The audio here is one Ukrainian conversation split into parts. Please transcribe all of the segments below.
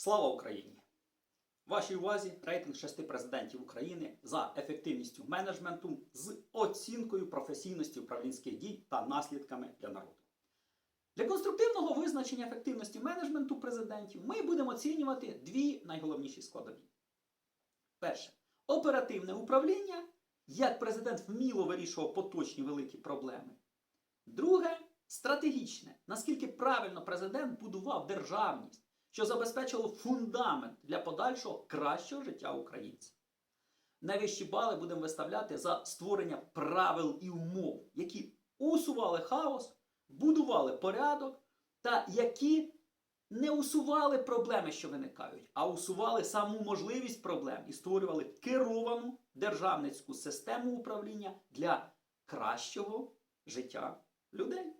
Слава Україні! Вашій увазі рейтинг шести президентів України за ефективністю менеджменту з оцінкою професійності управлінських дій та наслідками для народу. Для конструктивного визначення ефективності менеджменту президентів ми будемо оцінювати дві найголовніші складові. Перше оперативне управління, як президент вміло вирішував поточні великі проблеми. Друге стратегічне, наскільки правильно президент будував державність, що забезпечило фундамент для подальшого кращого життя українців. Найвищі бали будемо виставляти за створення правил і умов, які усували хаос, будували порядок та які не усували проблеми, що виникають, а усували саму можливість проблем і створювали керовану державницьку систему управління для кращого життя людей.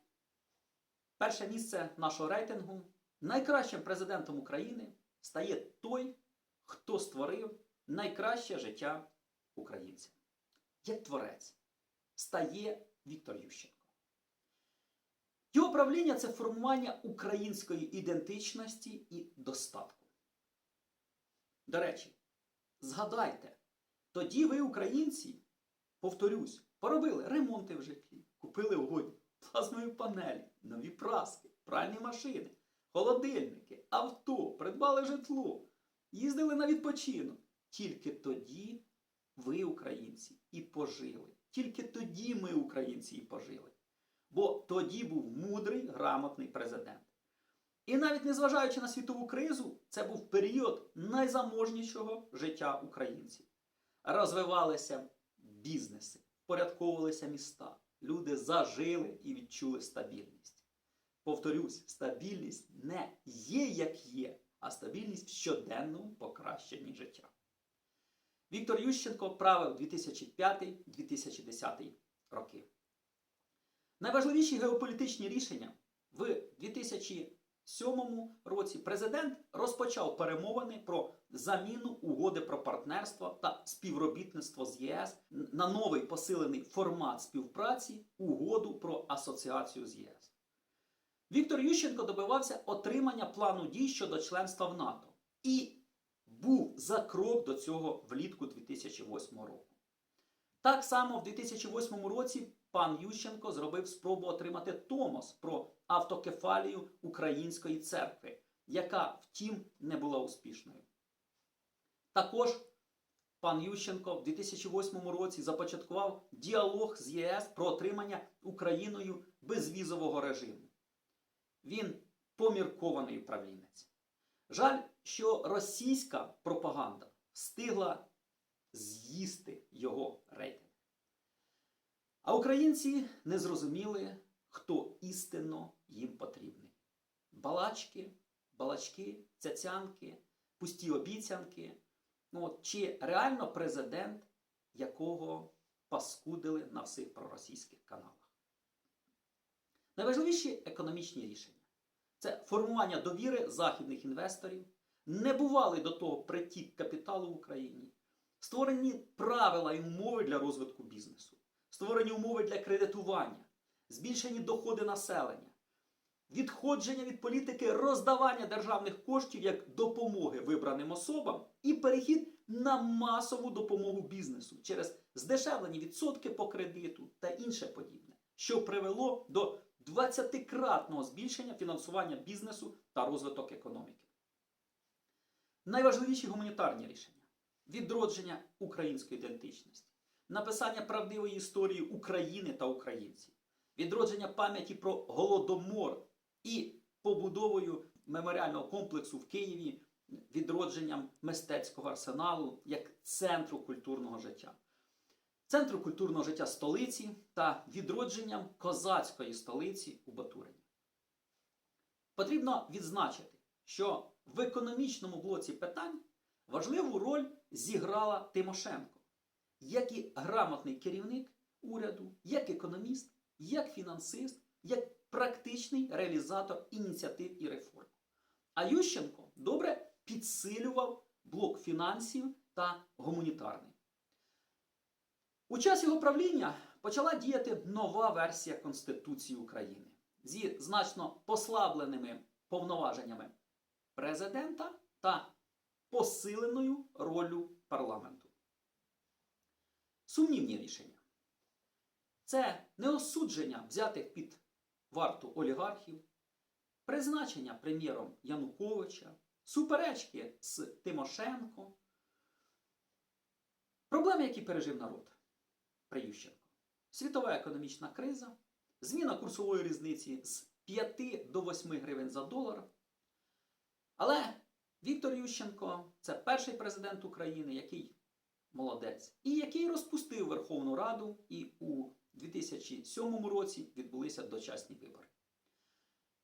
Перше місце нашого рейтингу найкращим президентом України стає той, хто створив найкраще життя українців. Як творець стає Віктор Ющенко. Його правління це формування української ідентичності і достатку. До речі, згадайте, тоді ви, українці, повторюсь, поробили ремонти в житлі, купили огонь, плазмові панелі, нові праски, пральні машини, холодильники, авто, придбали житло, їздили на відпочинок. Тільки тоді ви, українці, і пожили. Тільки тоді ми, українці, і пожили. Бо тоді був мудрий, грамотний президент. І навіть незважаючи на світову кризу, це був період найзаможнішого життя українців. Розвивалися бізнеси, впорядковувалися міста. Люди зажили і відчули стабільність. Повторюсь, стабільність не є як є, а стабільність в щоденному покращенні життя. Віктор Ющенко правив 2005-2010 роки. Найважливіші геополітичні рішення в 2007 році президент розпочав перемовини про заміну угоди про партнерство та співробітництво з ЄС на новий посилений формат співпраці угоду про асоціацію з ЄС. Віктор Ющенко добивався отримання плану дій щодо членства в НАТО і був за крок до цього влітку 2008 року. Так само в 2008 році пан Ющенко зробив спробу отримати Томос про автокефалію Української церкви, яка, втім, не була успішною. Також пан Ющенко в 2008 році започаткував діалог з ЄС про отримання Україною безвізового режиму. Він поміркований управлінець. Жаль, що російська пропаганда встигла з'їсти його рейтинг. А українці не зрозуміли, хто істинно їм потрібний. Балачки, балачки, цяцянки, пусті обіцянки. Ну, от, чи реально президент, якого паскудили на всіх проросійських каналах? Найважливіші економічні рішення це формування довіри західних інвесторів, небувалий до того притік капіталу в Україні, створені правила і умови для розвитку бізнесу, створені умови для кредитування, збільшені доходи населення, відходження від політики роздавання державних коштів як допомоги вибраним особам і перехід на масову допомогу бізнесу через здешевлені відсотки по кредиту та інше подібне, що привело до 20-кратного збільшення фінансування бізнесу та розвиток економіки. Найважливіші гуманітарні рішення відродження української ідентичності, написання правдивої історії України та українців, відродження пам'яті про голодомор і побудовою меморіального комплексу в Києві, відродженням мистецького арсеналу як центру культурного життя. Центру культурного життя столиці та відродженням козацької столиці у Батурині. Потрібно відзначити, що в економічному блоці питань важливу роль зіграла Тимошенко, як і грамотний керівник уряду, як економіст, як фінансист, як практичний реалізатор ініціатив і реформ. А Ющенко добре підсилював блок фінансів та гуманітарний. У час його правління почала діяти нова версія Конституції України зі значно послабленими повноваженнями президента та посиленою роллю парламенту. Сумнівні рішення. Це неосудження взятих під варту олігархів, призначення прем'єром Януковича, суперечки з Тимошенко, проблеми, які пережив народ при Ющенко, світова економічна криза, зміна курсової різниці з 5 до 8 гривень за долар. Але Віктор Ющенко це перший президент України, який молодець, і який розпустив Верховну Раду, і у 2007 році відбулися дочасні вибори.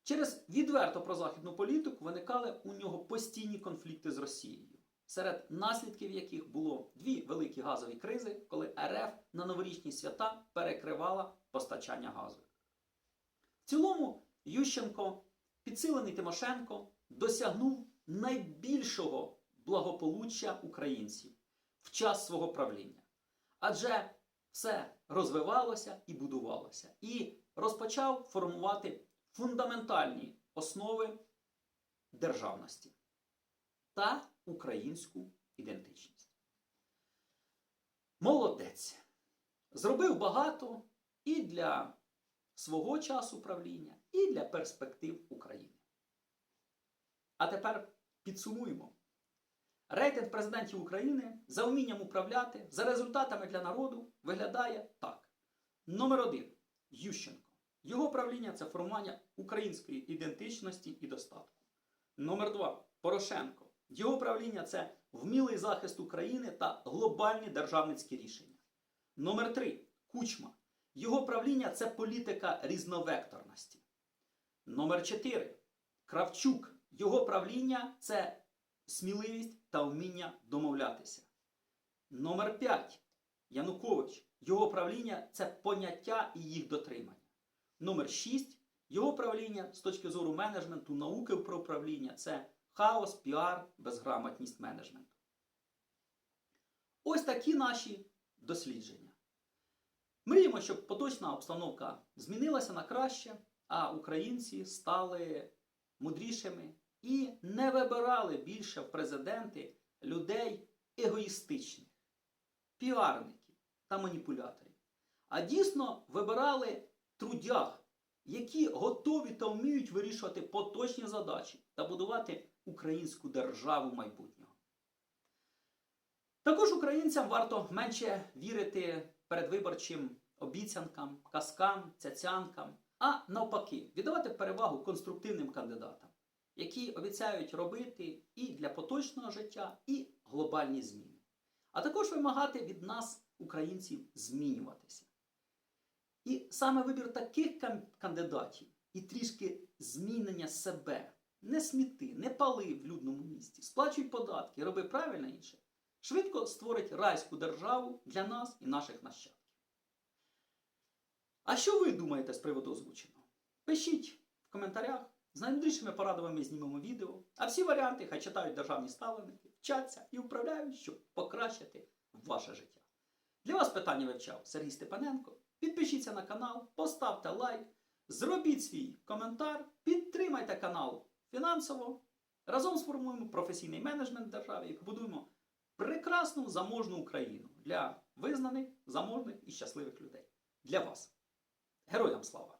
Через відверто прозахідну політику виникали у нього постійні конфлікти з Росією, серед наслідків яких було дві великі газові кризи, коли РФ на новорічні свята перекривала постачання газу. В цілому Ющенко, підсилений Тимошенко, досягнув найбільшого благополуччя українців в час свого правління. Адже все розвивалося і будувалося, і розпочав формувати фундаментальні основи державності та українську ідентичність. Молодець. Зробив багато і для свого часу правління, і для перспектив України. А тепер підсумуємо. Рейтинг президентів України за вмінням управляти, за результатами для народу виглядає так. Номер один Ющенко. Його правління це формування української ідентичності і достатку. Номер два Порошенко. Його правління це вмілий захист України та глобальні державницькі рішення. Номер три Кучма. Його правління це політика різновекторності. Номер 4. Кравчук. Його правління це сміливість та вміння домовлятися. Номер 5. Янукович. Його правління це поняття і їх дотримання. Номер 6. Його правління з точки зору менеджменту, науки про управління це хаос, піар, безграмотність менеджменту. Ось такі наші дослідження. Мріємо, щоб поточна обстановка змінилася на краще, а українці стали мудрішими і не вибирали більше в президенти людей егоїстичних, піарників та маніпуляторів, а дійсно вибирали трудях, які готові та вміють вирішувати поточні задачі та будувати українську державу майбутнього. Також українцям варто менше вірити передвиборчим обіцянкам, казкам, цяцянкам, а навпаки, віддавати перевагу конструктивним кандидатам, які обіцяють робити і для поточного життя, і глобальні зміни. А також вимагати від нас, українців, змінюватися. І саме вибір таких кандидатів і трішки змінення себе. Не сміти, не пали в людному місті, сплачуй податки, роби правильно інше. Швидко створить райську державу для нас і наших нащадків. А що ви думаєте з приводу озвученого? Пишіть в коментарях. З наймудрішими порадами знімемо відео. А всі варіанти хай читають державні ставленики, вчаться і управляють, щоб покращити ваше життя. Для вас питання вивчав Сергій Степаненко. Підпишіться на канал, поставте лайк, зробіть свій коментар, підтримайте канал фінансово. Разом сформуємо професійний менеджмент держави і побудуємо прекрасну заможну Україну для визнаних, заможних і щасливих людей. Для вас. Героям слава!